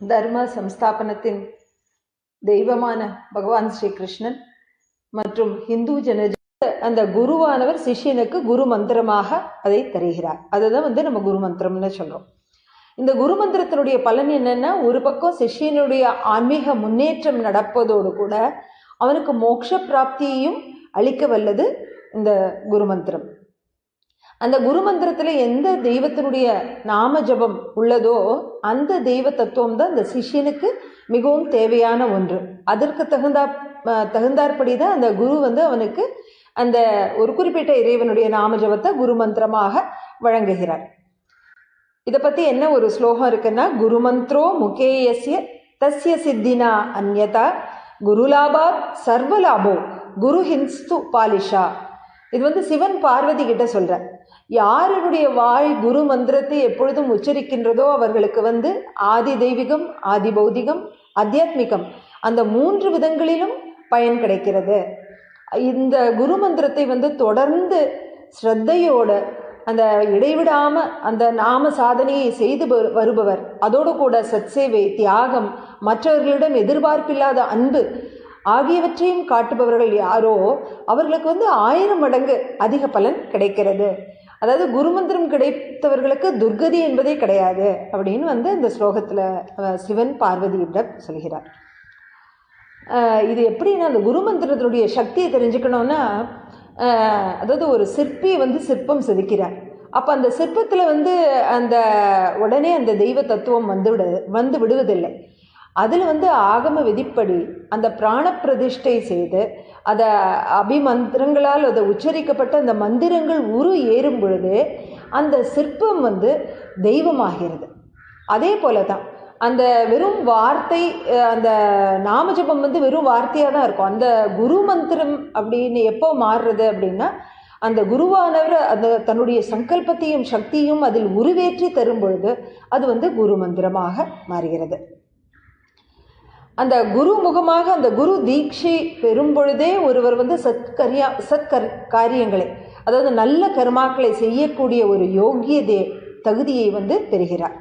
தர்ம சம்ஸ்தாபனத்தின் தெய்வமான பகவான் ஸ்ரீ கிருஷ்ணன் மற்றும் ஹிந்து ஜன அந்த குருவானவர் சிஷ்யனுக்கு குரு மந்திரமாக அதை தருகிறார். அதுதான் வந்து நம்ம குரு மந்திரம்னு சொல்றோம். இந்த குரு மந்திரத்தினுடைய பலன் என்னன்னா ஒரு பக்கம் சிஷ்யனுடைய ஆன்மீக முன்னேற்றம் நடப்பதோடு கூட அவனுக்கு மோட்ச பிராப்தியையும் அளிக்க வல்லது இந்த குரு மந்திரம். அந்த குரு மந்திரத்தில் எந்த தெய்வத்தினுடைய நாம ஜபம் உள்ளதோ அந்த தெய்வ தத்துவம் தான் அந்த சிஷ்யனுக்கு மிகவும் தேவையான ஒன்று. அதற்கு தகுந்தா தகுந்தாற்படி தான் அந்த குரு வந்து அவனுக்கு அந்த ஒரு குறிப்பிட்ட இறைவனுடைய நாம ஜபத்தை குரு மந்திரமாக வழங்குகிறார். இதை பற்றி என்ன ஒரு ஸ்லோகம் இருக்குன்னா குரு மந்த்ரோ முகேயசிய தஸ்ய சித்தினா அந்யதா குருலாபா சர்வலாபோ குரு ஹின்ஸ்து பாலிஷா. இது வந்து சிவன் பார்வதி கிட்ட சொல்ற யாருடைய வாய் குரு மந்திரத்தை எப்பொழுதும் உச்சரிக்கின்றதோ அவர்களுக்கு வந்து ஆதி தெய்வீகம் ஆதி பௌதிகம் அத்தியாத்மிகம் அந்த மூன்று விதங்களிலும் பயன் கிடைக்கிறது. இந்த குரு மந்திரத்தை வந்து தொடர்ந்து ஸ்ரத்தையோட அந்த இடைவிடாம அந்த நாம சாதனையை செய்து வருபவர். அதோடு கூட சத்சேவை தியாகம் மற்றவர்களிடம் எதிர்பார்ப்பில்லாத அன்பு ஆகியவற்றையும் காட்டுபவர்கள் யாரோ அவர்களுக்கு வந்து ஆயிரம் மடங்கு அதிக பலன் கிடைக்கிறது. அதாவது குருமந்திரம் கிடைத்தவர்களுக்கு துர்கதி என்பதே கிடையாது அப்படின்னு வந்து இந்த ஸ்லோகத்தில் சிவன் பார்வதியிடம் சொல்கிறார். இது எப்படின்னா அந்த குருமந்திரத்தினுடைய சக்தியை தெரிஞ்சுக்கணும்னா அதாவது ஒரு சிற்பி வந்து சிற்பம் செதுக்கிறார். அப்போ அந்த சிற்பத்தில் வந்து அந்த உடனே அந்த தெய்வ தத்துவம் வந்து விட வந்து விடுவதில்லை. அதில் வந்து ஆகம விதிப்படி அந்த பிராண பிரதிஷ்டை செய்து அதை அபிமந்திரங்களால் அதை உச்சரிக்கப்பட்ட அந்த மந்திரங்கள் உரு ஏறும் பொழுது அந்த சிற்பம் வந்து தெய்வமாகிறது. அதே போல தான் அந்த வெறும் வார்த்தை அந்த நாமஜபம் வந்து வெறும் வார்த்தையாக தான் இருக்கும். அந்த குரு மந்திரம் அப்படின்னு எப்போ மாறுறது அப்படின்னா அந்த குருவானவர் அந்த தன்னுடைய சங்கல்பத்தையும் சக்தியும் அதில் உருவேற்றி தரும் பொழுது அது வந்து குரு மந்திரமாக மாறுகிறது. அந்த குரு முகமாக அந்த குரு தீட்சை பெறும் பொழுதே ஒருவர் வந்து சத்கரியா சத்கர் காரியங்களை அதாவது நல்ல கர்மாக்களை செய்யக்கூடிய ஒரு யோகியதே தகுதியை வந்து பெறுகிறார்.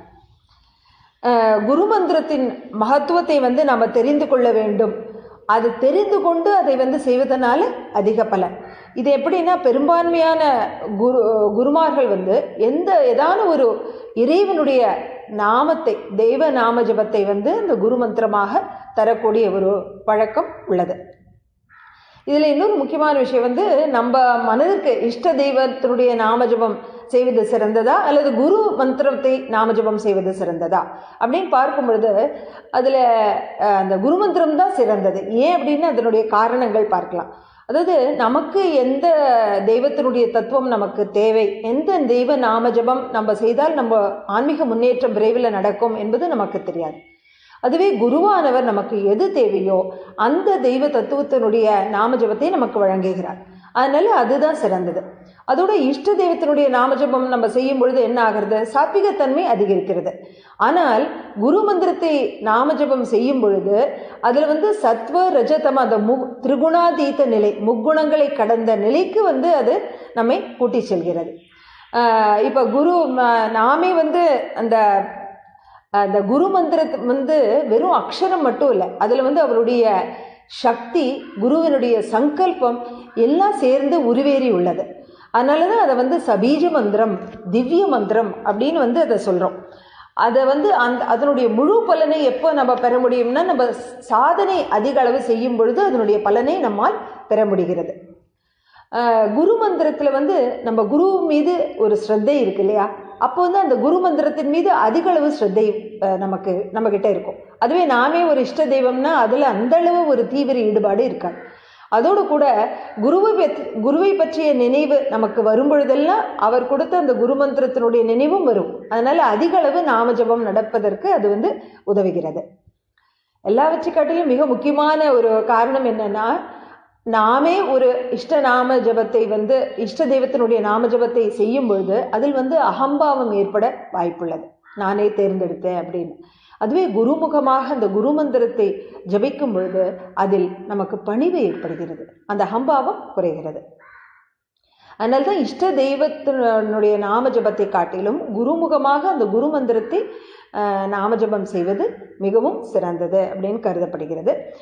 குரு மந்திரத்தின் மகத்துவத்தை வந்து நாம் தெரிந்து கொள்ள வேண்டும். அது தெரிந்து கொண்டு அதை வந்து செய்வதனால அதிக பலன். இது எப்படின்னா பெரும்பான்மையான குரு குருமார்கள் வந்து எந்த ஏதான ஒரு இறைவனுடைய நாமத்தை தெய்வ நாம ஜபத்தை வந்து இந்த குரு மந்திரமாக தரக்கூடிய ஒரு பழக்கம் உள்ளது. இதில் இன்னொரு முக்கியமான விஷயம் வந்து நம்ம மனதிற்கு இஷ்ட தெய்வத்தினுடைய நாமஜபம் செய்வது சிறந்ததா? அல்லது குரு மந்திரத்தை நாமஜபம் செய்வது சிறந்ததா? அப்படின்னு பார்க்கும் பொழுது அதில் அந்த குரு மந்திரம் தான் சிறந்தது. ஏன் அப்படின்னு அதனுடைய காரணங்கள் பார்க்கலாம். அதாவது நமக்கு எந்த தெய்வத்தினுடைய தத்துவம் நமக்கு தேவை எந்த தெய்வ நாமஜபம் நம்ம செய்தால் நம்ம ஆன்மீக முன்னேற்றம் விரைவில் நடக்கும் என்பது நமக்கு தெரியாது. அதுவே குருவானவர் நமக்கு எது தேவையோ அந்த தெய்வ தத்துவத்தினுடைய நாமஜபத்தை நமக்கு வழங்குகிறார். அதனால அதுதான் சிறந்தது. அதோட இஷ்ட தெய்வத்தினுடைய நாமஜபம் நம்ம செய்யும் பொழுது என்ன ஆகிறது? சாத்விகத்தன்மை அதிகரிக்கிறது. ஆனால் குரு மந்திரத்தை நாமஜபம் செய்யும் பொழுது அதில் வந்து சத்வ ரஜதம் அந்த மு திரிகுணாதீத நிலை முக்குணங்களை கடந்த நிலைக்கு வந்து அது நம்மை கூட்டி செல்கிறது. இப்போ குரு நாமே வந்து அந்த அந்த குரு மந்திரத்து வந்து வெறும் அக்ஷரம் மட்டும் இல்லை. அதில் வந்து அவருடைய சக்தி குருவினுடைய சங்கல்பம் எல்லாம் சேர்ந்து உருவேறி உள்ளது. அதனால தான் அதை வந்து சபீஜ மந்திரம் திவ்ய மந்திரம் அப்படின்னு வந்து அதை சொல்கிறோம் அதை வந்து அந்த அதனுடைய முழு பலனை எப்போ நம்ம பெற முடியும்னா நம்ம சாதனை அதிக அளவு செய்யும் பொழுது அதனுடைய பலனை நம்மால் பெற முடிகிறது. குரு மந்திரத்தில் வந்து நம்ம குரு மீது ஒரு ஸ்ரத்தை இருக்கு இல்லையா? அப்போ வந்து அந்த குரு மந்திரத்தின் மீது அதிக அளவு ஸ்ரத்தை நமக்கு நம்மக்கிட்ட இருக்கும். அதுவே நாமே ஒரு இஷ்ட தெய்வம்னா அதில் அந்த அளவு ஒரு தீவிர ஈடுபாடு இருக்காது. அதோடு கூட குருவை பற்றி குருவை பற்றிய நினைவு நமக்கு வரும் பொழுதெல்லாம் அவர் கொடுத்த அந்த குரு மந்திரத்தினுடைய நினைவும் வரும். அதனால் அதிக அளவு நாமஜபம் நடப்பதற்கு அது வந்து உதவுகிறது. எல்லாவற்றை காட்டிலும் மிக முக்கியமான ஒரு காரணம் என்னன்னா நாமே ஒரு இஷ்ட நாம ஜபத்தை வந்து இஷ்ட தெய்வத்தினுடைய நாம ஜபத்தை செய்யும் பொழுது அதில் வந்து அகம்பாவம் ஏற்பட வாய்ப்புள்ளது. நானே தேர்ந்தெடுத்தேன் அப்படின்னு. அதுவே குருமுகமாக அந்த குரு மந்திரத்தை ஜபிக்கும் பொழுது அதில் நமக்கு பணிவு ஏற்படுகிறது. அந்த அகம்பாவம் குறைகிறது. அதனால தான் இஷ்ட தெய்வத்தினுடைய நாம ஜபத்தை காட்டிலும் குருமுகமாக அந்த குரு மந்திரத்தை நாமஜபம் செய்வது மிகவும் சிறந்தது அப்படின்னு கருதப்படுகிறது.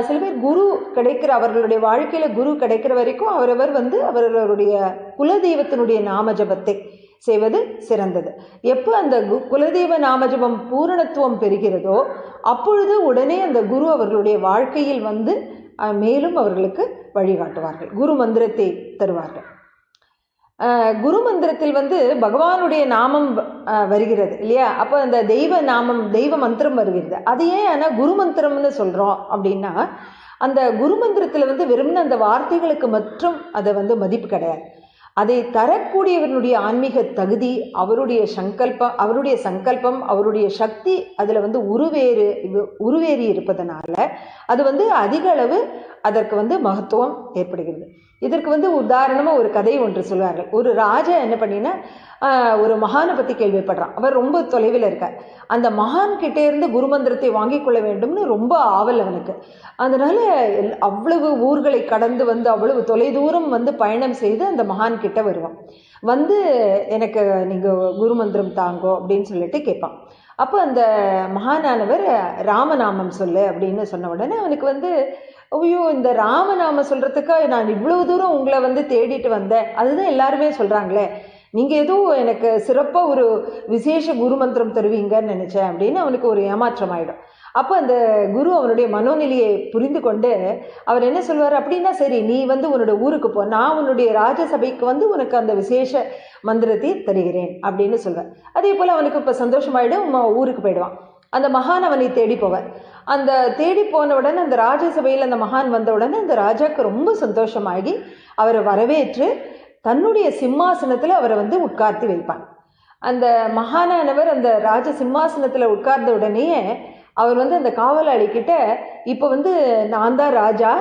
சில பேர் குரு கிடைக்கிற அவர்களுடைய வாழ்க்கையில் குரு கிடைக்கிற வரைக்கும் அவரவர் வந்து அவர்களுடைய குலதெய்வத்தினுடைய நாமஜபத்தை செய்வது சிறந்தது. எப்போ அந்த கு- குலதெய்வ நாமஜபம் பூரணத்துவம் பெறுகிறதோ அப்பொழுது உடனே அந்த குரு அவர்களுடைய வாழ்க்கையில் வந்து மேலும் அவர்களுக்கு வழிகாட்டுவார்கள். குரு மந்திரத்தை தருவார்கள். குரு மந்திரத்தில் வந்து பகவானுடைய நாமம் வருகிறது இல்லையா? அப்போ அந்த தெய்வ நாமம் தெய்வ மந்திரம் வருகிறது. அது ஏன் ஆனால் குரு மந்திரம்னு சொல்கிறோம் அப்படின்னா அந்த குரு மந்திரத்தில் வந்து வெறும்னு அந்த வார்த்தைகளுக்கு மற்றும் அதை வந்து மதிப்பு கிடையாது. அதை தரக்கூடியவனுடைய ஆன்மீக தகுதி அவருடைய சங்கல்பம் அவருடைய சங்கல்பம் அவருடைய சக்தி அதில் வந்து உருவேறு உருவேறி இருப்பதனால அது வந்து அதிக அளவு அதற்கு வந்து மகத்துவம் ஏற்படுகிறது. இதற்கு வந்து உதாரணமாக ஒரு கதை ஒன்று சொல்வார்கள் ஒரு ராஜா என்ன பண்ணினா ஒரு மகானை பற்றி கேள்விப்படுறான். அவர் ரொம்ப தொலைவில் இருக்கார். அந்த மகான் கிட்டே இருந்து குருமந்திரத்தை வாங்கி கொள்ள வேண்டும்னு ரொம்ப ஆவல் அவனுக்கு. அதனால எல்- அவ்வளவு ஊர்களை கடந்து வந்து அவ்வளவு தொலைதூரம் வந்து பயணம் செய்து அந்த மகான் கிட்ட வருவான். வந்து எனக்கு நீங்கள் குருமந்திரம் தாங்கோ அப்படின்னு சொல்லிட்டு கேட்பான். அப்போ அந்த மகானானவர் ராமநாமம் சொல்லு அப்படின்னு சொன்ன உடனே அவனுக்கு வந்து ஐயோ இந்த ராம நாம சொல்கிறதுக்கு நான் இவ்வளவு தூரம் உங்களை வந்து தேடிட்டு வந்தேன். அதுதான் எல்லாருமே சொல்கிறாங்களே நீங்கள் ஏதோ எனக்கு சிறப்பாக ஒரு விசேஷ குரு மந்திரம் தருவீங்கன்னு நினச்சேன் அப்படின்னு அவனுக்கு ஒரு ஏமாற்றம் ஆயிடும். அப்போ அந்த குரு அவனுடைய மனோநிலையை புரிந்து கொண்டு அவர் என்ன சொல்வார்? அப்படின்னா சரி நீ வந்து உன்னோட ஊருக்கு போ. நான் உன்னுடைய ராஜசபைக்கு வந்து உனக்கு அந்த விசேஷ மந்திரத்தை தருகிறேன் அப்படின்னு சொல்வார். அதே போல் அவனுக்கு இப்போ சந்தோஷமாயிடும் ஊருக்கு போயிடுவான். அந்த மகான் அவனை தேடி போவார். அந்த தேடி போன உடனே அந்த ராஜசபையில் அந்த மகான் வந்த உடனே அந்த ராஜாக்கு ரொம்ப சந்தோஷமாகி அவரை வரவேற்று தன்னுடைய சிம்மாசனத்தில் அவரை வந்து உட்கார்த்தி வைப்பான் அந்த மகானானவர் அந்த ராஜ சிம்மாசனத்தில் உட்கார்ந்த உடனேயே அவர் வந்து அந்த காவலாளிக்கிட்ட இப்போ வந்து நான் தான் ராஜா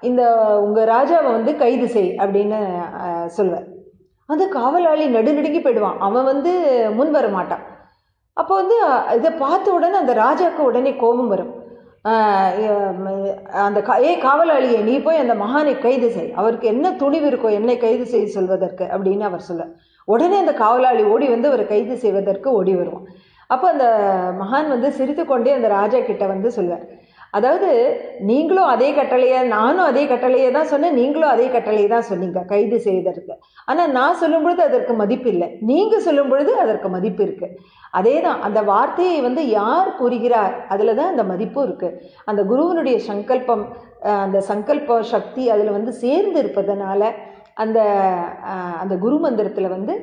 இந்த உங்கள் ராஜாவை வந்து கைது செய் அப்படின்னு சொல்லுவார். சொல்வார் அந்த காவலாளி நடுநடுங்கி போயிடுவான். அவன் வந்து முன் வர மாட்டான் அப்போ வந்து இதை பார்த்த உடனே அந்த ராஜாவுக்கு உடனே கோபம் வரும். அந்த கா ஏ காவலாளியை நீ போய் அந்த மகானை கைது செய். அவருக்கு என்ன துணிவு இருக்கோ என்னை கைது செய்ய சொல்வதற்கு அப்படின்னு அவர் சொல்ல. உடனே அந்த காவலாளி ஓடி வந்து அவரை கைது செய்வதற்கு ஓடி வருவான். அப்போ அந்த மகான் வந்து சிரித்துக்கொண்டே அந்த ராஜா கிட்ட வந்து சொல்வார். அதாவது நீங்களும் அதே கட்டளையை நானும் அதே கட்டளையை தான் சொன்னேன் நீங்களும் அதே கட்டளையை தான் சொன்னீங்க கைது செய்ததற்கு. ஆனால் நான் சொல்லும் பொழுது அதற்கு மதிப்பு இல்லை. நீங்கள் சொல்லும் பொழுது அதற்கு மதிப்பு இருக்குது அதே தான் அந்த வார்த்தையை வந்து யார் கூறுகிறார் அதில் தான் அந்த மதிப்பும் இருக்குது அந்த குருவனுடைய சங்கல்பம் அந்த சங்கல்ப சக்தி அதில் வந்து சேர்ந்து இருப்பதனால அந்த அந்த குரு மந்திரத்தில் வந்து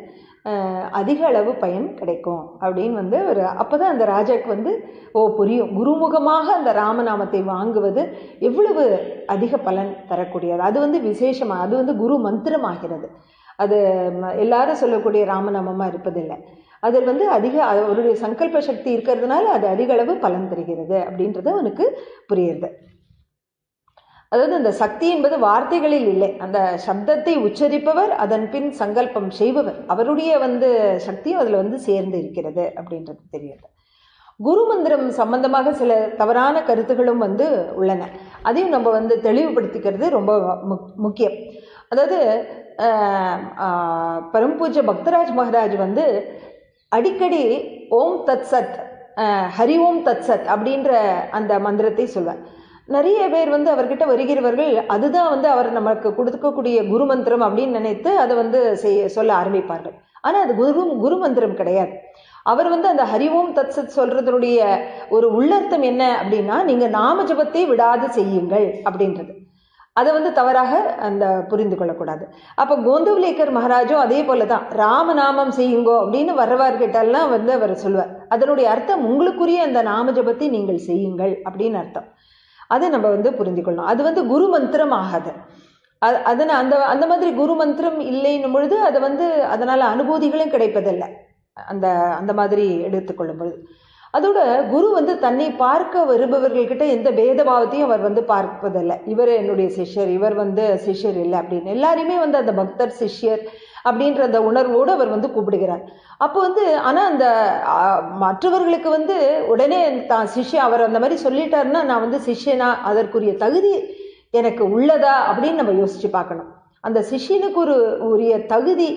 அதிக அளவு பயன் கிடைக்கும் அப்படின்னு வந்து ஒரு அப்போ தான் அந்த ராஜாக்கு வந்து ஓ புரியும். குருமுகமாக அந்த ராமநாமத்தை வாங்குவது எவ்வளவு அதிக பலன் தரக்கூடியது. அது வந்து விசேஷமாக அது வந்து குரு மந்திரமாகிறது. அது எல்லாரும் சொல்லக்கூடிய ராமநாமமாக இருப்பதில்லை. அதில் வந்து அதிக அவருடைய சங்கல்ப சக்தி இருக்கிறதுனால அது அதிக அளவு பலன் தருகிறது அப்படின்றது அவனுக்கு புரியுது அதாவது அந்த சக்தி என்பது வார்த்தைகளில் இல்லை. அந்த சப்தத்தை உச்சரிப்பவர் அதன் பின் சங்கல்பம் செய்பவர். அவருடைய வந்து சக்தியும் அதில் வந்து சேர்ந்து இருக்கிறது அப்படின்றது தெரியுது. குரு மந்திரம் சம்பந்தமாக சில தவறான கருத்துகளும் வந்து உள்ளன. அதையும் நம்ம வந்து தெளிவுபடுத்திக்கிறது ரொம்ப முக்- முக்கியம். அதாவது பரம்பூஜ பக்தராஜ் மகராஜ் வந்து அடிக்கடி ஓம் தத் சத் ஹரி ஓம் தத் சத் அப்படின்ற அந்த மந்திரத்தை சொல்வார். நிறைய பேர் வந்து அவர்கிட்ட வருகிறவர்கள் அதுதான் வந்து அவர் நமக்கு கொடுக்கக்கூடிய குரு மந்திரம் அப்படின்னு நினைத்து அதை வந்து செய்ய சொல்ல ஆரம்பிப்பார்கள். ஆனால் அது குரு குரு மந்திரம் கிடையாது. அவர் வந்து அந்த ஹரி ஓம் தத் சத் சொல்றதனுடைய ஒரு உள்ளர்த்தம் என்ன அப்படின்னா நீங்கள் நாம ஜபத்தை விடாது செய்யுங்கள் அப்படின்றது. அதை வந்து தவறாக அந்த புரிந்து கொள்ளக்கூடாது. அப்போ கோந்தவலேக்கர் மகாராஜும் அதே போல தான் ராமநாமம் செய்யுங்கோ அப்படின்னு வர்றவார்கிட்டெல்லாம் வந்து அவர் சொல்வார் அதனுடைய அர்த்தம் உங்களுக்குரிய அந்த நாம ஜபத்தை நீங்கள் செய்யுங்கள் அப்படின்னு அர்த்தம். அதை நம்ம வந்து புரிந்து கொள்ளணும் அது வந்து குரு மந்திரம் ஆகாது அது அதனால் அந்த அந்த மாதிரி குரு மந்திரம் இல்லைன்னும் பொழுது அது வந்து அதனால் அனுபூதிகளும் கிடைப்பதில்லை. அந்த அந்த மாதிரி எடுத்துக்கொள்ளும் பொழுது. அதோட குரு வந்து தன்னை பார்க்க வருபவர்கள்கிட்ட எந்த பேதபாவத்தையும் அவர் வந்து பார்ப்பதில்லை. இவர் என்னுடைய சிஷ்யர் இவர் வந்து சிஷ்யர் இல்லை அப்படின்னு. எல்லாரையுமே வந்து அந்த பக்தர் சிஷ்யர் அப்படின்ற அந்த உணர்வோடு அவர் வந்து கூப்பிடுகிறார். அப்போ வந்து ஆனால் அந்த மற்றவர்களுக்கு வந்து உடனே தான் சிஷ்ய அவர் அந்த மாதிரி சொல்லிட்டாருன்னா நான் வந்து சிஷ்யனா அதற்குரிய தகுதி எனக்கு உள்ளதா அப்படின்னு நம்ம யோசிச்சு பார்க்கணும். அந்த சிஷ்யனுக்கு ஒரு உரிய தகுதி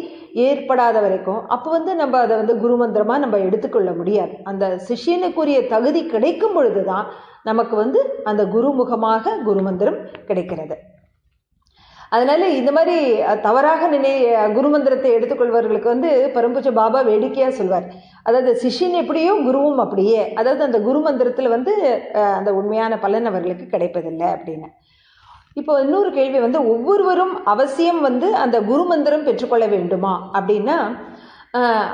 ஏற்படாத வரைக்கும் அப்போ வந்து நம்ம அதை வந்து குருமந்திரமாக நம்ம எடுத்துக்கொள்ள முடியாது. அந்த சிஷ்யனுக்குரிய தகுதி கிடைக்கும் பொழுது தான் நமக்கு வந்து அந்த குருமுகமாக குரு மந்திரம் கிடைக்கிறது. அதனால இந்த மாதிரி தவறாக நினை குரு மந்திரத்தை எடுத்துக்கொள்வர்களுக்கு வந்து பரம்பூச்ச பாபா வேடிக்கையாக சொல்வார். அதாவது சிஷ்யன் எப்படியோ குருவும் அப்படியே. அதாவது அந்த குரு மந்திரத்தில் வந்து அந்த உண்மையான பலன் அவர்களுக்கு கிடைப்பதில்லை அப்படின்னு. இப்போ இன்னொரு கேள்வி வந்து ஒவ்வொருவரும் அவசியம் வந்து அந்த குரு மந்திரம் பெற்றுக்கொள்ள வேண்டுமா அப்படின்னா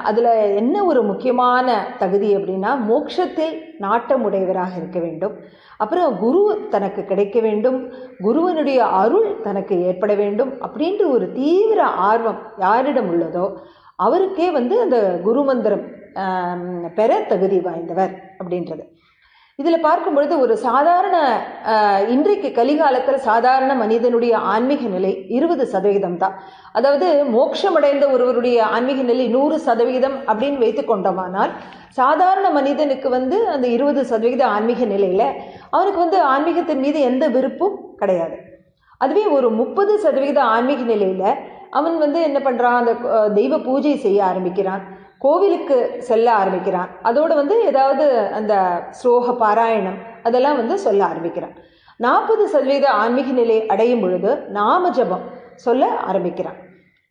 அதில் என்ன ஒரு முக்கியமான தகுதி அப்படின்னா மோட்சத்தில் நாட்டமுடையவராக இருக்க வேண்டும். அப்புறம் குரு தனக்கு கிடைக்க வேண்டும். குருவனுடைய அருள் தனக்கு ஏற்பட வேண்டும் அப்படின்ற ஒரு தீவிர ஆர்வம் யாரிடம் உள்ளதோ அவருக்கே வந்து அந்த குரு மந்திரம் பெற தகுதி வாய்ந்தவர் அப்படின்றது. இதில் பார்க்கும் பொழுது ஒரு சாதாரண இன்றைக்கு கலிகாலத்தில் சாதாரண மனிதனுடைய ஆன்மீக நிலை இருபது சதவீதம் தான். அதாவது மோட்சமடைந்த ஒருவருடைய ஆன்மீக நிலை நூறு சதவிகிதம் அப்படின்னு வைத்துக் கொண்டோமானால் சாதாரண மனிதனுக்கு வந்து அந்த இருபது சதவிகித ஆன்மீக நிலையில் அவனுக்கு வந்து ஆன்மீகத்தின் மீது எந்த விருப்பும் கிடையாது. அதுவே ஒரு முப்பது சதவிகித ஆன்மீக நிலையில் அவன் வந்து என்ன பண்ணுறான் அந்த தெய்வ பூஜை செய்ய ஆரம்பிக்கிறான். கோவிலுக்கு செல்ல ஆரம்பிக்கிறான். அதோடு வந்து ஏதாவது அந்த ஸ்லோக பாராயணம் அதெல்லாம் வந்து சொல்ல ஆரம்பிக்கிறான். நாற்பது சதவீத ஆன்மீக நிலை அடையும் பொழுது நாம ஜபம் சொல்ல ஆரம்பிக்கிறான்.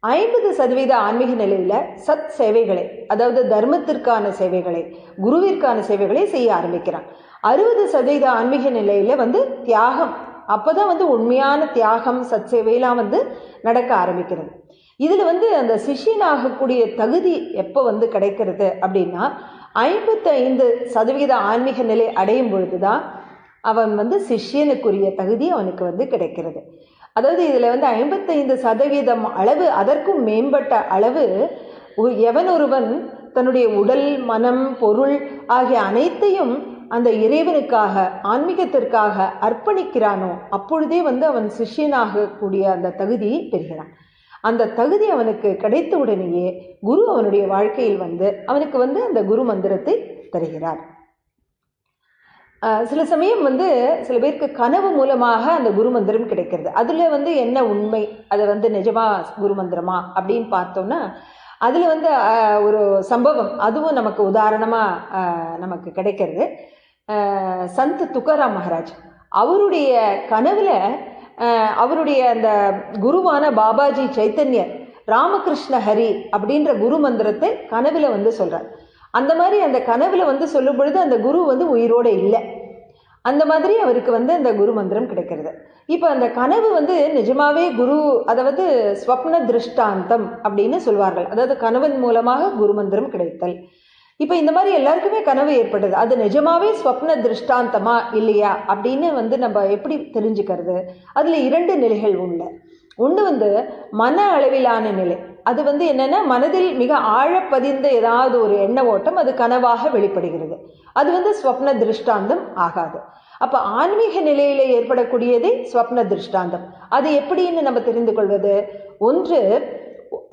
ஐம்பது சதவீத ஆன்மீக நிலையில் சத் சேவைகளை அதாவது தர்மத்திற்கான சேவைகளை குருவிற்கான சேவைகளை செய்ய ஆரம்பிக்கிறான். அறுபது சதவீத ஆன்மீக நிலையில் வந்து தியாகம் அப்போ தான் வந்து உண்மையான தியாகம் சச்சேவையெல்லாம் வந்து நடக்க ஆரம்பிக்கிறது. இதில் வந்து அந்த சிஷியனாகக்கூடிய தகுதி எப்போ வந்து கிடைக்கிறது அப்படின்னா ஐம்பத்தைந்து சதவீத ஆன்மீக நிலை அடையும் பொழுது தான் அவன் வந்து சிஷ்யனுக்குரிய தகுதி அவனுக்கு வந்து கிடைக்கிறது. அதாவது இதில் வந்து ஐம்பத்தைந்து சதவீதம் அளவு அதற்கும் மேம்பட்ட அளவு எவன் ஒருவன் தன்னுடைய உடல் மனம் பொருள் ஆகிய அனைத்தையும் அந்த இறைவனுக்காக ஆன்மீகத்திற்காக அர்ப்பணிக்கிறானோ அப்பொழுதே வந்து அவன் சிஷ்யனாகக்கூடிய அந்த தகுதியை பெறுகிறான். அந்த தகுதி அவனுக்கு கிடைத்த உடனேயே குரு அவனுடைய வாழ்க்கையில் வந்து அவனுக்கு வந்து அந்த குரு மந்திரத்தை தருகிறார். சில சமயம் வந்து சில பேருக்கு கனவு மூலமாக அந்த குரு மந்திரம் கிடைக்கிறது. அதில் வந்து என்ன உண்மை? அதை வந்து நிஜமா குரு மந்திரமா அப்படின்னு பார்த்தோம்னா அதில் வந்து ஒரு சம்பவம். அதுவும் நமக்கு உதாரணமாக நமக்கு கிடைக்கிறது. சந்த் துக்காராம் மகாராஜ். அவருடைய கனவில் அவருடைய அந்த குருவான பாபாஜி சைத்தன்யர் ராமகிருஷ்ண ஹரி அப்படின்ற குரு மந்திரத்தை கனவில் வந்து சொல்கிறார் அந்த மாதிரி அந்த கனவில் வந்து சொல்லும் பொழுது அந்த குரு வந்து உயிரோட இல்லை. அந்த மாதிரி அவருக்கு வந்து அந்த குரு மந்திரம் கிடைக்கிறது. இப்போ அந்த கனவு வந்து நிஜமாவே குரு அதாவது ஸ்வப்ன திருஷ்டாந்தம் அப்படின்னு சொல்வார்கள். அதாவது கனவின் மூலமாக குரு மந்திரம் கிடைத்தல். இப்போ இந்த மாதிரி எல்லாருக்குமே கனவு ஏற்பட்டது. அது நிஜமாவே ஸ்வப்ன திருஷ்டாந்தமா இல்லையா அப்படின்னு வந்து நம்ம எப்படி தெரிஞ்சுக்கிறது? அதில் இரண்டு நிலைகள் உள்ள ஒன்று வந்து மன அளவிலான நிலை. அது வந்து என்னென்னா மனதில் மிக ஆழப்பதிந்த ஏதாவது ஒரு எண்ண ஓட்டம் அது கனவாக வெளிப்படுகிறது. அது வந்து ஸ்வப்ன திருஷ்டாந்தம் ஆகாது. அப்போ ஆன்மீக நிலையில ஏற்படக்கூடியதே ஸ்வப்ன திருஷ்டாந்தம். அது எப்படின்னு நம்ம தெரிந்து கொள்வது? ஒன்று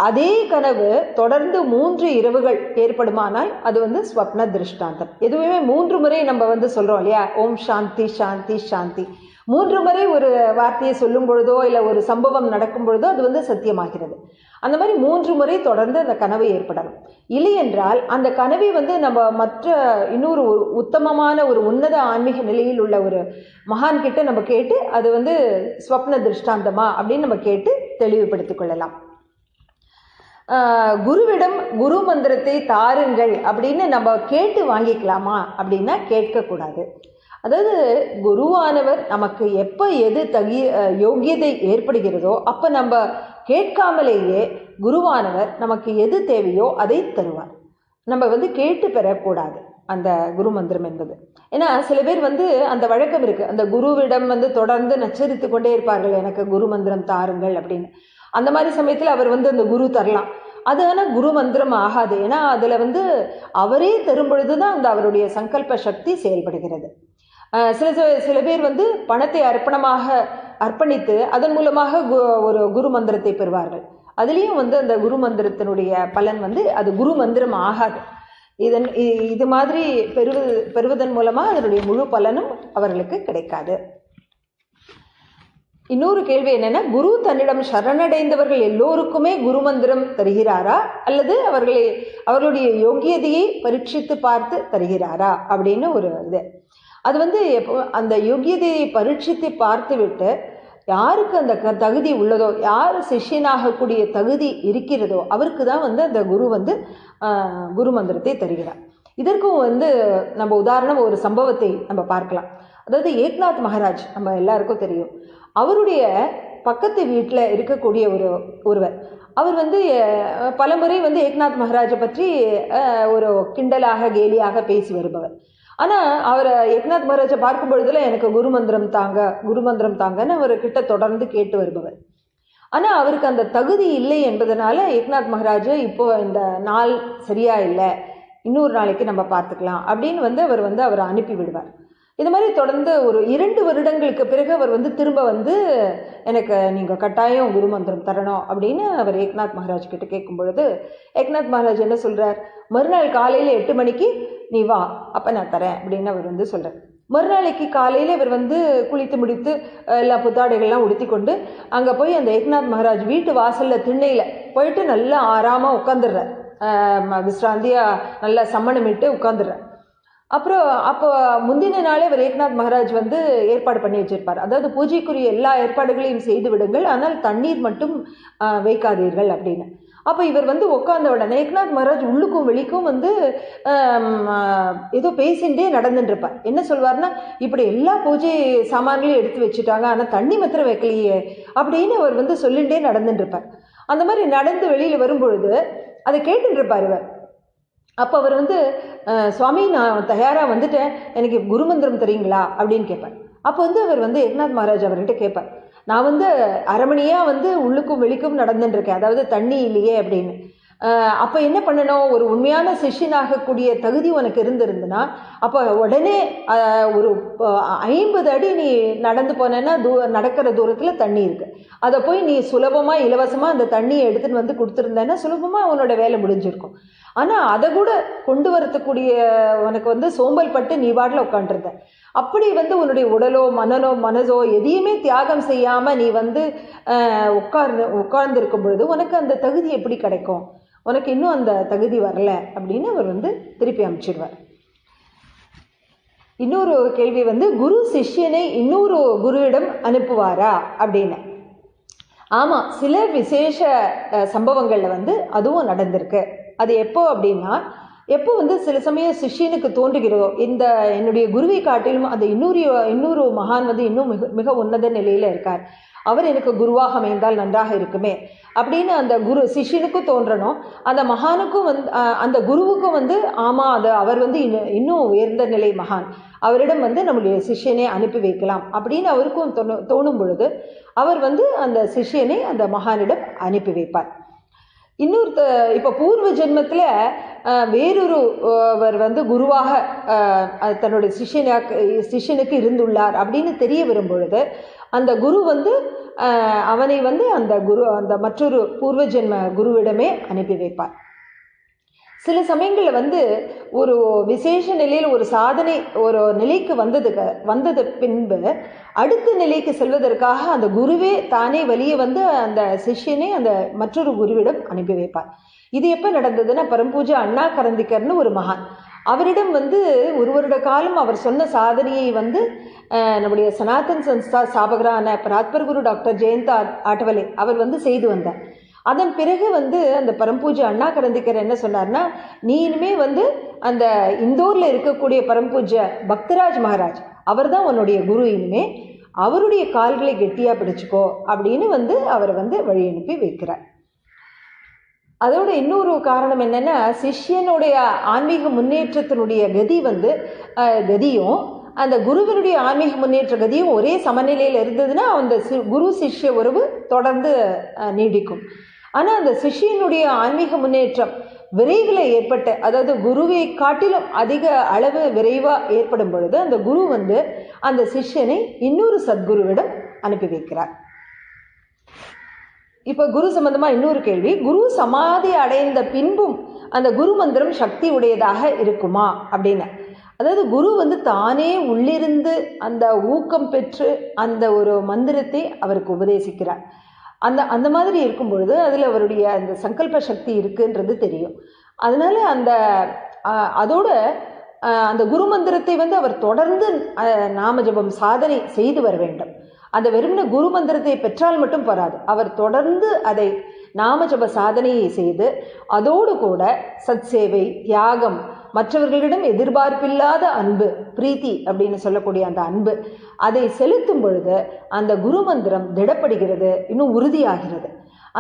அதே கனவு தொடர்ந்து மூன்று இரவுகள் ஏற்படுமானால் அது வந்து ஸ்வப்ன திருஷ்டாந்தம். எதுவுமே மூன்று முறை நம்ம வந்து சொல்றோம் இல்லையா? ஓம் சாந்தி சாந்தி சாந்தி. மூன்று முறை ஒரு வார்த்தையை சொல்லும் பொழுதோ இல்லை ஒரு சம்பவம் நடக்கும் பொழுதோ அது வந்து சத்தியமாகிறது. அந்த மாதிரி மூன்று முறை தொடர்ந்து அந்த கனவு ஏற்படணும். இல்லை என்றால் அந்த கனவை வந்து நம்ம மற்ற இன்னொரு உத்தமமான ஒரு உன்னத ஆன்மீக நிலையில் உள்ள ஒரு மகான் கிட்ட நம்ம கேட்டு அது வந்து ஸ்வப்ன திருஷ்டாந்தமா அப்படின்னு நம்ம கேட்டு தெளிவுபடுத்திக் கொள்ளலாம். குருவிடம் குரு மந்திரத்தை தாருங்கள் அப்படின்னு நம்ம கேட்டு வாங்கிக்கலாமா அப்படின்னா கேட்கக்கூடாது. அதாவது குருவானவர் நமக்கு எப்போ எது தகி யோகியதை ஏற்படுகிறதோ அப்போ நம்ம கேட்காமலேயே குருவானவர் நமக்கு எது தேவையோ அதை தருவார். நம்ம வந்து கேட்டு பெறக்கூடாது அந்த குரு மந்திரம் என்பது. ஏன்னா சில பேர் வந்து அந்த வழக்கம் இருக்குது அந்த குருவிடம் வந்து தொடர்ந்து நச்சரித்து கொண்டே இருப்பார்கள். எனக்கு குரு மந்திரம் தாருங்கள் அப்படின்னு. அந்த மாதிரி சமயத்தில் அவர் வந்து அந்த குரு தரலாம். அது ஆனால் குரு மந்திரம் ஆகாது. ஏன்னா அதில் வந்து அவரே தரும் பொழுது தான் அந்த அவருடைய சங்கல்ப சக்தி செயல்படுகிறது. சில சில- சில பேர் வந்து பணத்தை அர்ப்பணமாக அர்ப்பணித்து அதன் மூலமாக கு- ஒரு குரு மந்திரத்தை பெறுவார்கள். அதுலேயும் வந்து அந்த குரு மந்திரத்தினுடைய பலன் வந்து அது குரு மந்திரம் ஆகாது. இதன் இது மாதிரி பெறுவது பெறுவதன் மூலமாக அதனுடைய முழு பலனும் அவர்களுக்கு கிடைக்காது. இன்னொரு கேள்வி என்னென்னா குரு தன்னிடம் சரணடைந்தவர்கள் எல்லோருக்குமே குரு மந்திரம் தருகிறாரா? அல்லது அவர்களை அவர்களுடைய யோகியதையை பரீட்சித்து பார்த்து தருகிறாரா? அப்படின்னு ஒரு இது. அது வந்து எப்போ அந்த யோகியதையை பரீட்சித்து பார்த்துவிட்டு யாருக்கு அந்த க தகுதி உள்ளதோ யார் சிஷ்யனாகக்கூடிய தகுதி இருக்கிறதோ அவருக்கு தான் வந்து அந்த குரு வந்து குரு மந்திரத்தை தருகிறார். இதற்கும் வந்து நம்ம உதாரணம் ஒரு சம்பவத்தை நம்ம பார்க்கலாம். அதாவது ஏக்நாத் மகாராஜ் நம்ம எல்லாருக்கும் தெரியும். அவருடைய பக்கத்து வீட்டில் இருக்கக்கூடிய ஒரு ஒருவர். அவர் வந்து பலமுறை வந்து ஏக்நாத் மகாராஜை பற்றி ஒரு கிண்டலாக கேலியாக பேசி வருபவர். ஆனால் அவர் ஏக்நாத் மகாராஜை பார்க்கும் பொழுதுல எனக்கு குரு மந்திரம் தாங்க குரு மந்திரம் தாங்கன்னு அவர் கிட்ட தொடர்ந்து கேட்டு வருபவர். ஆனால் அவருக்கு அந்த தகுதி இல்லை என்பதனால ஏக்நாத் மகாராஜ் இப்போ இந்த நாள் சரியா இல்லை இன்னொரு நாளைக்கு நம்ம பார்த்துக்கலாம் அப்படின்னு வந்து அவர் வந்து அவரை அனுப்பி விடுவார். இது மாதிரி தொடர்ந்து ஒரு இரண்டு வருடங்களுக்கு பிறகு அவர் வந்து திரும்ப வந்து எனக்கு நீங்கள் கட்டாயம் குரு மந்திரம் தரணும் அப்படின்னு அவர் ஏக்நாத் மகாராஜ் கிட்ட கேட்கும் பொழுது ஏக்நாத் மகாராஜ் என்ன சொல்கிறார் மறுநாள் காலையில் எட்டு மணிக்கு நீ வா அப்போ நான் தரேன் அப்படின்னு அவர் வந்து சொல்கிறார் மறுநாளைக்கு காலையில் இவர் வந்து குளித்து முடித்து எல்லா புத்தாடைகள்லாம் உடுத்தி கொண்டு அங்கே போய் அந்த ஏக்நாத் மகாராஜ் வீட்டு வாசலில் திண்ணையில் போயிட்டு நல்லா ஆறாமல் உட்காந்துடுறார் விஸ்ராந்தியாக நல்லா சம்மணமிட்டு உட்காந்துடுறார் அப்புறம் அப்போ முந்தின நாளே அவர் ஏக்நாத் மகாராஜ் வந்து ஏற்பாடு பண்ணி வச்சிருப்பார். அதாவது பூஜைக்குரிய எல்லா ஏற்பாடுகளையும் செய்து விடுங்கள் ஆனால் தண்ணீர் மட்டும் வைக்காதீர்கள் அப்படின்னு. அப்போ இவர் வந்து உட்காந்த உடனே ஏக்நாத் மகாராஜ் உள்ளுக்கும் வெளிக்கும் வந்து ஏதோ பேசிகிட்டே நடந்துட்டுருப்பார் என்ன சொல்வார்னா இப்படி எல்லா பூஜை சாமான்களையும் எடுத்து வச்சுட்டாங்க ஆனால் தண்ணி மாத்திரம் வைக்கலையே அப்படின்னு அவர் வந்து சொல்லிகிட்டே நடந்துட்டுருப்பார் அந்த மாதிரி நடந்து வெளியில் வரும்பொழுது அதை கேட்டுட்டு இருப்பார் இவர். அப்போ அவர் வந்து சுவாமி நான் தயாராக வந்துட்டேன். எனக்கு குருமந்திரம் தெரியுங்களா? அப்படின்னு கேட்பேன் அப்போ வந்து அவர் வந்து ஏக்நாத் மகாராஜ் அவர்கிட்ட கேட்பார். நான் வந்து அரமணியாக வந்து உள்ளுக்கும் வெளிக்கும் நடந்துட்டுருக்கேன். அதாவது தண்ணி இல்லையே அப்படின்னு அப்போ என்ன பண்ணணும்? ஒரு உண்மையான சிஷ்யனாகக்கூடிய தகுதி உனக்கு இருந்திருந்துன்னா அப்போ உடனே ஒரு ஐம்பது அடி நீ நடந்து போனேன்னா தூ நடக்கிற தூரத்தில் தண்ணி இருக்குது அதை போய் நீ சுலபமாக இலவசமாக அந்த தண்ணியை எடுத்துகிட்டு வந்து கொடுத்துருந்தேன்னா சுலபமாக உன்னோட வேலை முடிஞ்சிருக்கும். ஆனால் அதை கூட கொண்டு வரத்துக்கூடிய உனக்கு வந்து சோம்பல் பட்டு நீ பாட்டில் உட்காண்டிருந்த அப்படி வந்து உன்னுடைய உடலோ மனனோ மனதோ எதையுமே தியாகம் செய்யாமல் நீ வந்து உட்கார்ந்து உட்கார்ந்துருக்கும் பொழுது உனக்கு அந்த தகுதி எப்படி கிடைக்கும்? உனக்கு இன்னும் அந்த தகுதி வரல அப்படின்னு அவர் வந்து திருப்பி அமைச்சிடுவார் இன்னொரு கேள்வி வந்து குரு சிஷ்யனை இன்னொரு குருவிடம் அனுப்புவாரா அப்படின்னு. ஆமாம் சில விசேஷ சம்பவங்களில் வந்து அதுவும் நடந்திருக்கு. அது எப்போ அப்படின்னா எப்போ வந்து சில சமயம் சிஷ்யனுக்கு தோன்றுகிறதோ இந்த என்னுடைய குருவை காட்டிலும் அந்த இன்னொரு இன்னொரு மகான் வந்து இன்னும் மிக மிக உன்னத நிலையில் இருக்கார். அவர் எனக்கு குருவாக அமைந்தால் நன்றாக இருக்குமே. அப்படின்னு அந்த குரு சிஷ்யனுக்கும் தோன்றணும். அந்த மகானுக்கும் வந்து அந்த குருவுக்கும் வந்து ஆமாம் அது அவர் வந்து இன்னும் இன்னும் உயர்ந்த நிலை மகான். அவரிடம் வந்து நம்முடைய சிஷ்யனை அனுப்பி வைக்கலாம் அப்படின்னு அவருக்கும் தோணு தோணும் பொழுது அவர் வந்து அந்த சிஷ்யனை அந்த மகானிடம் அனுப்பி வைப்பார். இன்னொருத்த இப்போ பூர்வ ஜென்மத்தில் வேறொரு அவர் வந்து குருவாக தன்னுடைய சிஷியனாக சிஷ்யனுக்கு இருந்துள்ளார் அப்படின்னு தெரிய வரும் பொழுது அந்த குரு வந்து அவனை வந்து அந்த குரு அந்த மற்றொரு பூர்வ ஜென்ம குருவிடமே அனுப்பி வைப்பார். சில சமயங்களில் வந்து ஒரு விசேஷ நிலையில் ஒரு சாதனை ஒரு நிலைக்கு வந்ததுக்கு வந்தது பின்பு அடுத்த நிலைக்கு செல்வதற்காக அந்த குருவே தானே வெளியே வந்து அந்த சிஷ்யனை அந்த மற்றொரு குருவிடம் அனுப்பி வைப்பார். இது எப்போ நடந்ததுன்னா பரம்பூஜா அண்ணா கரந்திக்கர்னு ஒரு மகான். அவரிடம் வந்து ஒரு வருட காலம் அவர் சொன்ன சாதனையை வந்து நம்முடைய சனாதன் சன்ஸ்தா ஸ்தாபகரான பிராத்பர் குரு டாக்டர் ஜெயந்தா ஆட்டவலே அவர் வந்து செய்து வந்தார். அதன் பிறகு வந்து அந்த பரம்பூஜை அண்ணா கரந்திக்கர் என்ன சொன்னார்னா நீ இனிமே வந்து அந்த இந்தூரில் இருக்கக்கூடிய பரம்பூஜை பக்தராஜ் மகாராஜ் அவர் தான் உன்னுடைய குரு இனிமே. அவருடைய கால்களை கெட்டியாக பிடிச்சிக்கோ அப்படின்னு வந்து அவர் வந்து வழி அனுப்பி வைக்கிறார். அதோட இன்னொரு காரணம் என்னென்னா சிஷ்யனுடைய ஆன்மீக முன்னேற்றத்தினுடைய கதி வந்து கதியும் அந்த குருவினுடைய ஆன்மீக முன்னேற்ற கதியும் ஒரே சமநிலையில் இருந்ததுன்னா அந்த சி- குரு சிஷ்ய உறவு தொடர்ந்து நீடிக்கும். ஆனால் அந்த சிஷியனுடைய ஆன்மீக முன்னேற்றம் விரைவில் ஏற்பட்ட அதாவது குருவை காட்டிலும் அதிக அளவு விரைவாக ஏற்படும் பொழுது அந்த குரு வந்து அந்த சிஷ்யனை இன்னொரு சத்குருவிடம் அனுப்பி வைக்கிறார். இப்போ குரு சம்பந்தமாக இன்னொரு கேள்வி குரு சமாதி அடைந்த பின்பும் அந்த குரு மந்திரம் சக்தி உடையதாக இருக்குமா? அப்படின்னு. அதாவது குரு வந்து தானே உள்ளிருந்து அந்த ஊக்கம் பெற்று அந்த ஒரு மந்திரத்தை அவருக்கு உபதேசிக்கிறார். அந்த அந்த மாதிரி இருக்கும் பொழுது அதில் அவருடைய அந்த சங்கல்ப சக்தி இருக்குன்றது தெரியும். அதனால அந்த அதோட அந்த குரு மந்திரத்தை வந்து அவர் தொடர்ந்து நாம ஜபம் சாதனை செய்து வர வேண்டும். அந்த வெறுமன குரு மந்திரத்தை பெற்றால் மட்டும் போராது. அவர் தொடர்ந்து அதை நாமஜப சாதனையை செய்து அதோடு கூட சத்சேவை தியாகம் மற்றவர்களிடம் எதிர்பார்ப்பில்லாத அன்பு பிரீத்தி அப்படின்னு சொல்லக்கூடிய அந்த அன்பு அதை செலுத்தும் பொழுது அந்த குரு மந்திரம் திடப்படுகிறது இன்னும் உறுதியாகிறது.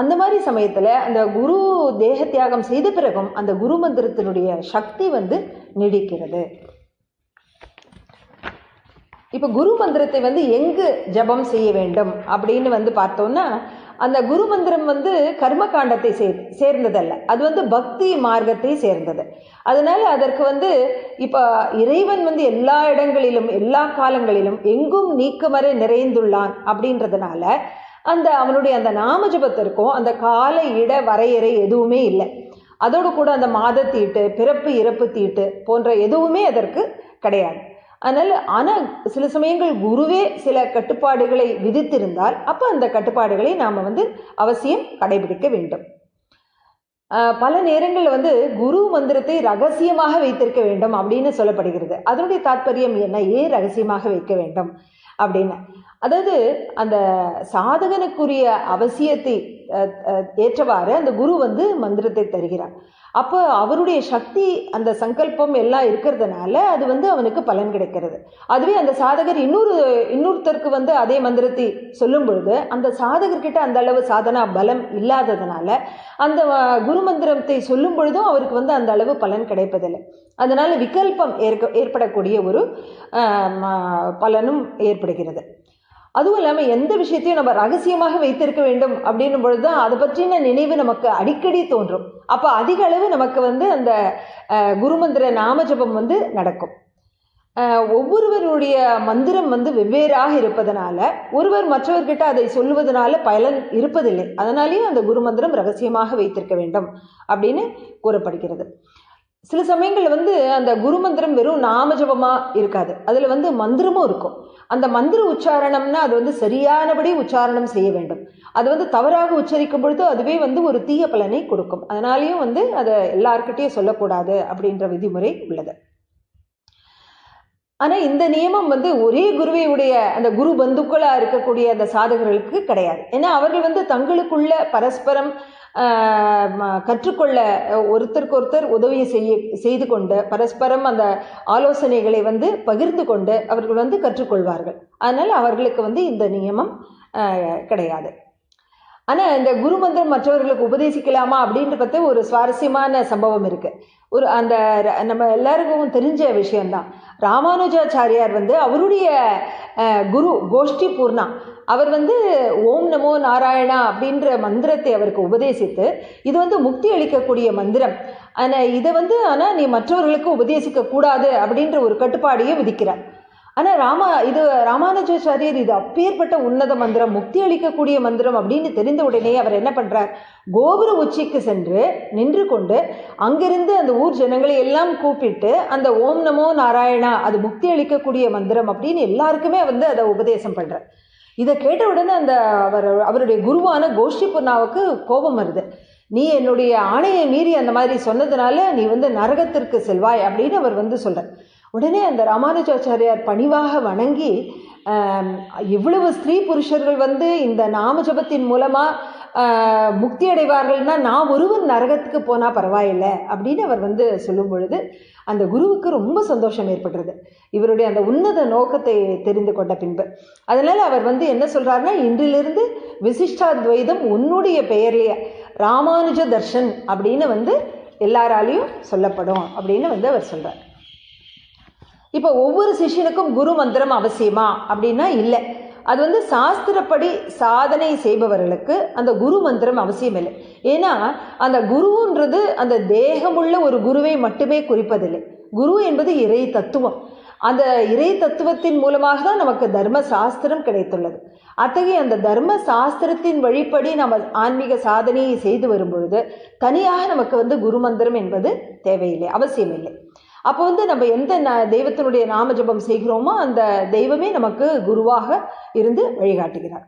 அந்த மாதிரி சமயத்தில் அந்த குரு தேக தியாகம் செய்த பிறகும் அந்த குரு மந்திரத்தினுடைய சக்தி வந்து நீடிக்கிறது. இப்போ குரு மந்திரத்தை வந்து எங்கு ஜபம் செய்ய வேண்டும் அப்படின்னு வந்து பார்த்தோம்னா அந்த குரு மந்திரம் வந்து கர்ம காண்டத்தை சேர் சேர்ந்ததல்ல. அது வந்து பக்தி மார்க்கத்தை சேர்ந்தது. அதனால் அதற்கு வந்து இப்போ இறைவன் வந்து எல்லா இடங்களிலும் எல்லா காலங்களிலும் எங்கும் நீக்கமர நிறைந்துள்ளான் அப்படின்றதுனால அந்த அவனுடைய அந்த நாமஜபத்திற்கும் அந்த கால இட வரையறை எதுவுமே இல்லை. அதோடு கூட அந்த மாத தீட்டு பிறப்பு இறப்பு தீட்டு போன்ற எதுவுமே அதற்கு கிடையாது. அதனால் ஆனால் சில சமயங்கள் குருவே சில கட்டுப்பாடுகளை விதித்திருந்தால் அப்போ அந்த கட்டுப்பாடுகளை நாம் வந்து அவசியம் கடைபிடிக்க வேண்டும். பல நேரங்களில் வந்து குரு மந்திரத்தை ரகசியமாக வைத்திருக்க வேண்டும் அப்படின்னு சொல்லப்படுகிறது. அதனுடைய தாற்பயம் என்ன? ஏன் ரகசியமாக வைக்க வேண்டும் அப்படின்னு. அதாவது அந்த சாதகனுக்குரிய அவசியத்தை ஏற்றவாறு அந்த குரு வந்து மந்திரத்தை தருகிறார். அப்போ அவருடைய சக்தி அந்த சங்கல்பம் எல்லாம் இருக்கிறதுனால அது வந்து அவனுக்கு பலன் கிடைக்கிறது. அதுவே அந்த சாதகர் இன்னொரு இன்னொருத்தருக்கு வந்து அதே மந்திரத்தை சொல்லும் பொழுது அந்த சாதகர்கிட்ட அந்த அளவு சாதனா பலம் இல்லாததுனால அந்த குரு மந்திரத்தை சொல்லும் பொழுதும் அவருக்கு வந்து அந்த அளவு பலன் கிடைப்பதில்லை. அதனால விகல்பம் ஏற்க ஏற்படக்கூடிய ஒரு பலனும் ஏற்படுகிறது. அதுவும் இல்லாமல் எந்த விஷயத்தையும் நம்ம ரகசியமாக வைத்திருக்க வேண்டும் அப்படின்னும் பொழுது தான் அதை பற்றின நினைவு நமக்கு அடிக்கடி தோன்றும். அப்போ அதிக அளவு நமக்கு வந்து அந்த குருமந்திர நாமஜபம் வந்து நடக்கும். ஒவ்வொருவருடைய மந்திரம் வந்து வெவ்வேறாக இருப்பதனால ஒருவர் மற்றவர்கிட்ட அதை சொல்லுவதனால பலன் இருப்பதில்லை. அதனாலேயும் அந்த குரு மந்திரம் ரகசியமாக வைத்திருக்க வேண்டும் அப்படின்னு கூறப்படுகிறது. சில சமயங்களில் வந்து அந்த குரு மந்திரம் வெறும் நாமஜபமாக இருக்காது. அதில் வந்து மந்திரமும் இருக்கும். அந்த மந்திர உச்சாரணம்னா அது வந்து சரியானபடி உச்சாரணம் செய்ய வேண்டும். அது வந்து தவறாக உச்சரிக்கும் பொழுது அதுவே வந்து ஒரு தீய பலனை கொடுக்கும். அதனாலேயும் வந்து அதை எல்லார்கிட்டையும் சொல்லக்கூடாது அப்படின்ற விதிமுறை உள்ளது. ஆனால் இந்த நியமம் வந்து ஒரே குருவையுடைய அந்த குரு பந்துக்களாக இருக்கக்கூடிய அந்த சாதகர்களுக்கு கிடையாது. ஏன்னா அவர்கள் வந்து தங்களுக்குள்ள பரஸ்பரம் கற்றுக்கொள்ள ஒருத்தருக்கு ஒருத்தர் உதவியை செய்ய செய்து கொண்டு பரஸ்பரம் அந்த ஆலோசனைகளை வந்து பகிர்ந்து கொண்டு அவர்கள் வந்து கற்றுக்கொள்வார்கள். அதனால் அவர்களுக்கு வந்து இந்த நியமம் கிடையாது. ஆனால் இந்த குரு மந்திரம் மற்றவர்களுக்கு உபதேசிக்கலாமா அப்படின்ற பற்றி ஒரு சுவாரஸ்யமான சம்பவம் இருக்குது ஒரு அந்த ர- நம்ம எல்லாருக்கும் தெரிஞ்ச விஷயம்தான். ராமானுஜாச்சாரியார் வந்து அவருடைய குரு கோஷ்டி பூர்ணா அவர் வந்து ஓம் நமோ நாராயணா அப்படின்ற மந்திரத்தை அவருக்கு உபதேசித்து இது வந்து முக்தி அளிக்கக்கூடிய மந்திரம். ஆனால் இதை வந்து ஆனால் நீ மற்றவர்களுக்கு உபதேசிக்க கூடாது அப்படின்ற ஒரு கட்டுப்பாடையே விதிக்கிறார். ஆனால் ராமா இது ராமானுஜாச்சாரியர் இது அப்பேற்பட்ட உன்னத மந்திரம் முக்தி அளிக்கக்கூடிய மந்திரம் அப்படின்னு தெரிந்த உடனே அவர் என்ன பண்ணுறார் கோபுர உச்சிக்கு சென்று நின்று கொண்டு அங்கிருந்து அந்த ஊர் ஜனங்களை எல்லாம் கூப்பிட்டு அந்த ஓம் நமோ நாராயணா அது முக்தி அளிக்கக்கூடிய மந்திரம் அப்படின்னு எல்லாருக்குமே வந்து அதை உபதேசம் பண்ணுறார் இதை கேட்ட உடனே அந்த அவர் அவருடைய குருவான கோஷிபுர்ணாவுக்கு கோபம் வருது. நீ என்னுடைய ஆணையை மீறி அந்த மாதிரி சொன்னதுனால நீ வந்து நரகத்திற்கு செல்வாய் அப்படின்னு அவர் வந்து சொல்கிறார் உடனே அந்த ராமானுஜாச்சாரியார் பணிவாக வணங்கி இவ்வளவு ஸ்திரீ புருஷர்கள் வந்து இந்த நாம ஜபத்தின் மூலமா முக்தி அடைவார்கள்னா நான் ஒருவன் நரகத்துக்கு போனால் பரவாயில்லை அப்படின்னு அவர் வந்து சொல்லும் பொழுது அந்த குருவுக்கு ரொம்ப சந்தோஷம் ஏற்படுறது. இவருடைய அந்த உன்னத நோக்கத்தை தெரிந்து கொண்ட பின்பு. அதனால் அவர் வந்து என்ன சொல்கிறாருன்னா இன்றிலிருந்து விசிஷ்டாத்வைதம் உன்னுடைய பெயர்லேயே ராமானுஜ தர்ஷன் அப்படின்னு வந்து எல்லாராலையும் சொல்லப்படும் அப்படின்னு வந்து அவர் சொல்கிறார் இப்போ ஒவ்வொரு சிஷியனுக்கும் குரு மந்திரம் அவசியமா அப்படின்னா இல்லை. அது வந்து சாஸ்திரப்படி சாதனை செய்பவர்களுக்கு அந்த குரு மந்திரம் அவசியம் இல்லை ஏன்னா அந்த குருன்றது அந்த தேகமுள்ள ஒரு குருவை மட்டுமே குறிப்பதில்லை. குரு என்பது இறை தத்துவம். அந்த இறை தத்துவத்தின் மூலமாக தான் நமக்கு தர்ம சாஸ்திரம் கிடைத்துள்ளது. அத்தகைய அந்த தர்ம சாஸ்திரத்தின் வழிப்படி நம்ம ஆன்மீக சாதனையை செய்து வரும்பொழுது தனியாக நமக்கு வந்து குரு மந்திரம் என்பது தேவையில்லை அவசியமில்லை. அப்போ வந்து நம்ம எந்த ந தெய்வத்தினுடைய நாம ஜபம் செய்கிறோமோ அந்த தெய்வமே நமக்கு குருவாக இருந்து வழிகாட்டுகிறார்.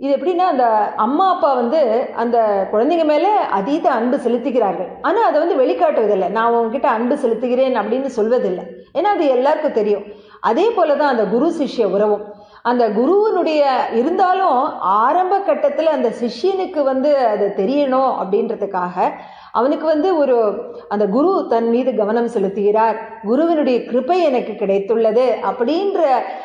இது எப்படின்னா அந்த அம்மா அப்பா வந்து அந்த குழந்தைங்க மேலே அதீத அன்பு செலுத்துகிறார்கள். ஆனால் அதை வந்து வெளிக்காட்டுவதில்லை. நான் உங்ககிட்ட அன்பு செலுத்துகிறேன் அப்படின்னு சொல்வதில்லை. ஏன்னா அது எல்லாருக்கும் தெரியும். அதே போல தான் அந்த குரு சிஷ்ய உறவும். அந்த குருவனுடைய இருந்தாலும் ஆரம்ப கட்டத்தில் அந்த சிஷ்யனுக்கு வந்து அது தெரியணும் அப்படின்றதுக்காக அவனுக்கு வந்து ஒரு அந்த குரு தன் மீது கவனம் செலுத்துகிறார். குருவினுடைய கிருபை எனக்கு கிடைத்துள்ளது அப்படின்ற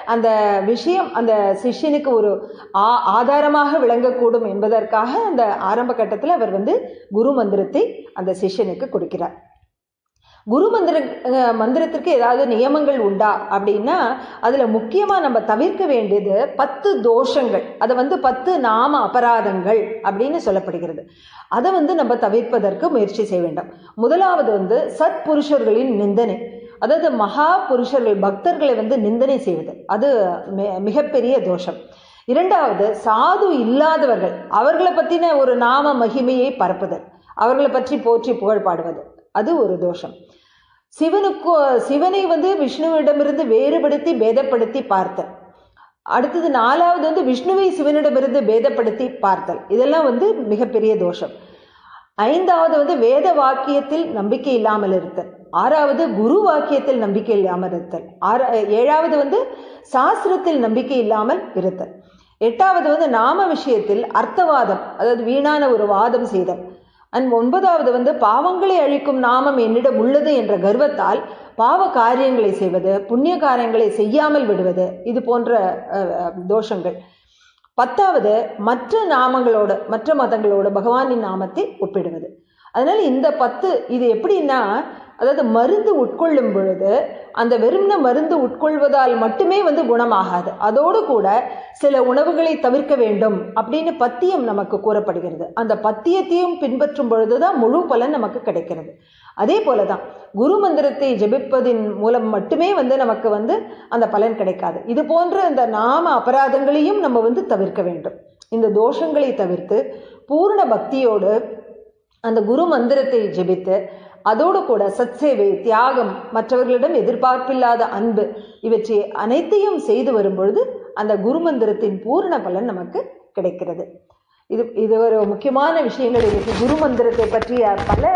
அந்த விஷயம் அந்த சிஷ்யனுக்கு ஒரு ஆ ஆதாரமாக விளங்கக்கூடும் என்பதற்காக அந்த ஆரம்ப கட்டத்தில் அவர் வந்து குரு மந்திரத்தை அந்த சிஷ்யனுக்கு கொடுக்கிறார். குரு மந்திர மந்திரத்திற்கு ஏதாவது நியமங்கள் உண்டா? அப்படின்னா அதில் முக்கியமாக நம்ம தவிர்க்க வேண்டியது பத்து தோஷங்கள். அதை வந்து பத்து நாம அபராதங்கள் அப்படின்னு சொல்லப்படுகிறது. அதை வந்து நம்ம தவிர்ப்பதற்கு முயற்சி செய்ய வேண்டும். முதலாவது வந்து சத்புருஷர்களின் நிந்தனை. அதாவது மகா புருஷர்கள் பக்தர்களை வந்து நிந்தனை செய்வது. அது மிகப்பெரிய தோஷம். இரண்டாவது சாது இல்லாதவர்கள். அவர்களை பற்றின ஒரு நாம மகிமையை பரப்புதல். அவர்களை பற்றி போற்றி புகழ் பாடுவது. அது ஒரு தோஷம். சிவனுக்கு சிவனை வந்து விஷ்ணுவிடமிருந்து வேறுபடுத்தி பேதப்படுத்தி பார்த்தல். அடுத்தது நாலாவது வந்து விஷ்ணுவை சிவனிடமிருந்து பேதப்படுத்தி பார்த்தல். இதெல்லாம் வந்து மிகப்பெரிய தோஷம். ஐந்தாவது வந்து வேத வாக்கியத்தில் நம்பிக்கை இல்லாமல் இருத்தல். ஆறாவது குரு வாக்கியத்தில் நம்பிக்கை இல்லாமல் இருத்தல். ஆறா ஏழாவது வந்து சாஸ்திரத்தில் நம்பிக்கை இல்லாமல் இருத்தல். எட்டாவது வந்து நாம விஷயத்தில் அர்த்தவாதம் அதாவது வீணான ஒரு வாதம் செய்தல். அண்ட் ஒன்பதாவது வந்து பாவங்களை அழிக்கும் நாமம் என்னிடம் உள்ளது என்ற கர்வத்தால் பாவ காரியங்களை செய்வது புண்ணிய காரியங்களை செய்யாமல் விடுவது இது போன்ற தோஷங்கள். பத்தாவது மற்ற நாமங்களோட மற்ற மதங்களோட பகவானின் நாமத்தை ஒப்பிடுவது. அதனால் இந்த பத்து இது எப்படின்னா அதாவது மருந்து உட்கொள்ளும் பொழுது அந்த வெறும்ன மருந்து உட்கொள்வதால் மட்டுமே வந்து குணமாகாது. அதோடு கூட சில உணவுகளை தவிர்க்க வேண்டும் அப்படின்னு பத்தியம் நமக்கு கூறப்படுகிறது. அந்த பத்தியத்தையும் பின்பற்றும் பொழுது தான் முழு பலன் நமக்கு கிடைக்கிறது. அதே போல தான் குரு மந்திரத்தை ஜெபிப்பதின் மூலம் மட்டுமே வந்து நமக்கு வந்து அந்த பலன் கிடைக்காது. இது போன்ற இந்த நாம அபராதங்களையும் நம்ம வந்து தவிர்க்க வேண்டும். இந்த தோஷங்களை தவிர்த்து பூர்ண பக்தியோடு அந்த குரு மந்திரத்தை ஜெபித்து அதோடு கூட சத்சேவை தியாகம் மற்றவர்களிடம் எதிர்பார்ப்பில்லாத அன்பு இவற்றை அனைத்தையும் செய்து வரும்பொழுது அந்த குரு மந்திரத்தின் பூரண பலன் நமக்கு கிடைக்கிறது. இது இது ஒரு முக்கியமான விஷயங்கள். இருக்கு குரு மந்திரத்தை பற்றிய பல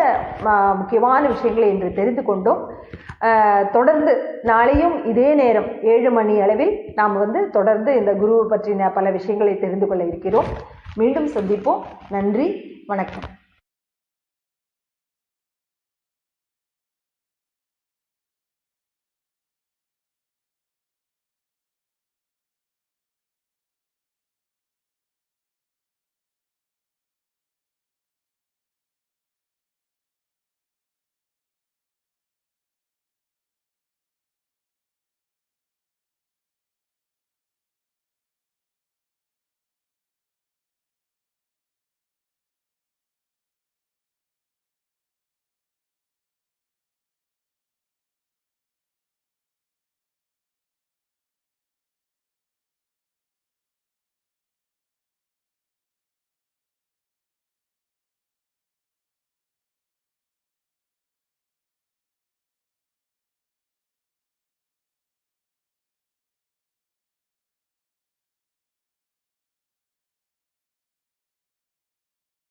முக்கியமான விஷயங்களை இன்று தெரிந்து கொண்டோம். தொடர்ந்து நாளையும் இதே நேரம் ஏழு மணி அளவில் நாம் வந்து தொடர்ந்து இந்த குருவை பற்றின பல விஷயங்களை தெரிந்து கொள்ள இருக்கிறோம். மீண்டும் சந்திப்போம். நன்றி வணக்கம்.